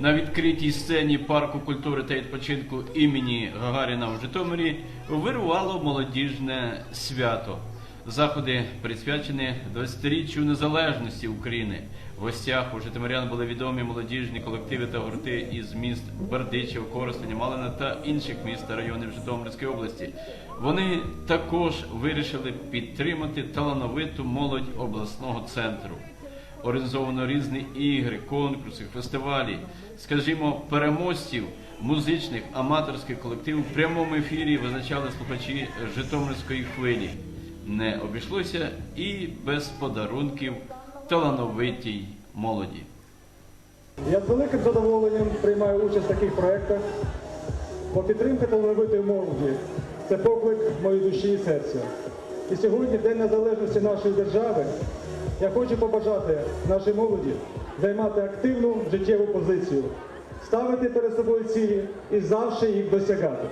На відкритій сцені парку культури та відпочинку імені Гагаріна в Житомирі вирувало молодіжне свято. Заходи присвячені 20-річчю незалежності України. В гостях у Житомирян були відомі молодіжні колективи та гурти із міст Бердичів, Коростеня, Малина та інших міст та районів Житомирської області. Вони також вирішили підтримати талановиту молодь обласного центру. Організовано різні ігри, конкурси, фестивалі, скажімо, переможців музичних аматорських колективів в прямому ефірі визначали слухачі Житомирської хвилі. Не обійшлося і без подарунків талановитій молоді. Я з великим задоволенням приймаю участь в таких проєктах, бо підтримка талановитої молоді це поклик моєї душі і серця. І сьогодні, День Незалежності нашої держави, я хочу побажати нашій молоді займати активну життєву позицію, ставити перед собою цілі і завжди їх досягати.